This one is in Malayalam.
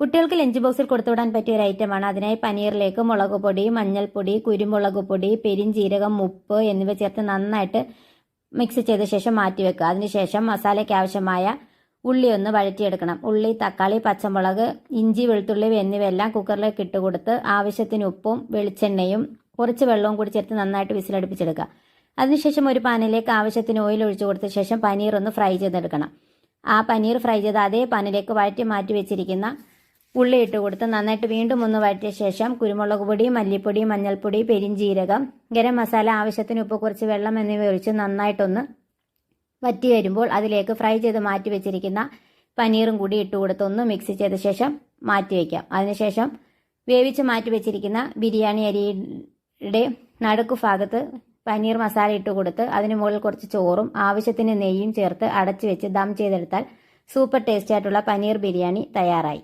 കുട്ടികൾക്ക് ലഞ്ച് ബോക്സിൽ കൊടുത്തുവിടാൻ പറ്റിയ ഒരു ഐറ്റമാണ്. അതിനായി പനീറിലേക്ക് മുളക് പൊടി മഞ്ഞൾപ്പൊടി കുരുമുളക് പൊടി ഉപ്പ് എന്നിവ ചേർത്ത് നന്നായിട്ട് മിക്സ് ചെയ്ത ശേഷം മാറ്റി വെക്കുക. അതിനുശേഷം മസാലയ്ക്ക് ആവശ്യമായ ഉള്ളി ഒന്ന് വഴറ്റിയെടുക്കണം. ഉള്ളി തക്കാളി പച്ചമുളക് ഇഞ്ചി വെളുത്തുള്ളി എന്നിവയെല്ലാം കുക്കറിലേക്ക് ഇട്ട് കൊടുത്ത് ആവശ്യത്തിന് ഉപ്പും വെളിച്ചെണ്ണയും കുറച്ച് വെള്ളവും കൂടി ചേർത്ത് നന്നായിട്ട് വിസിലടുപ്പിച്ചെടുക്കുക. അതിനുശേഷം ഒരു പാനിലേക്ക് ആവശ്യത്തിന് ഓയിൽ ഒഴിച്ചു കൊടുത്ത ശേഷം പനീർ ഒന്ന് ഫ്രൈ ചെയ്തെടുക്കണം. ആ പനീർ ഫ്രൈ ചെയ്ത അതേ പാനിലേക്ക് വഴറ്റി മാറ്റി വെച്ചിരിക്കുന്ന ഉള്ളി ഇട്ട് കൊടുത്ത് നന്നായിട്ട് വീണ്ടും ഒന്ന് വഴറ്റിയ ശേഷം കുരുമുളക് പൊടി മല്ലിപ്പൊടി മഞ്ഞൾപ്പൊടി പെരിഞ്ചീരകം ഗരം മസാല ആവശ്യത്തിന് ഉപ്പ് കുറച്ച് വെള്ളം എന്നിവ ഒഴിച്ച് നന്നായിട്ടൊന്ന് വറ്റി വരുമ്പോൾ അതിലേക്ക് ഫ്രൈ ചെയ്ത് മാറ്റി വെച്ചിരിക്കുന്ന പനീറും കൂടി ഇട്ട് കൊടുത്ത് ഒന്ന് മിക്സ് ചെയ്ത ശേഷം മാറ്റി വയ്ക്കാം അതിനുശേഷം വേവിച്ച് മാറ്റി വെച്ചിരിക്കുന്ന ബിരിയാണി അരിയുടെ നടുക്കു ഭാഗത്ത് പനീർ മസാല ഇട്ട് കൊടുത്ത് അതിന് മുകളിൽ കുറച്ച് ചോറും ആവശ്യത്തിന് നെയ്യും ചേർത്ത് അടച്ചു വെച്ച് ദം ചെയ്തെടുത്താൽ സൂപ്പർ ടേസ്റ്റി ആയിട്ടുള്ള പനീർ ബിരിയാണി തയ്യാറായി.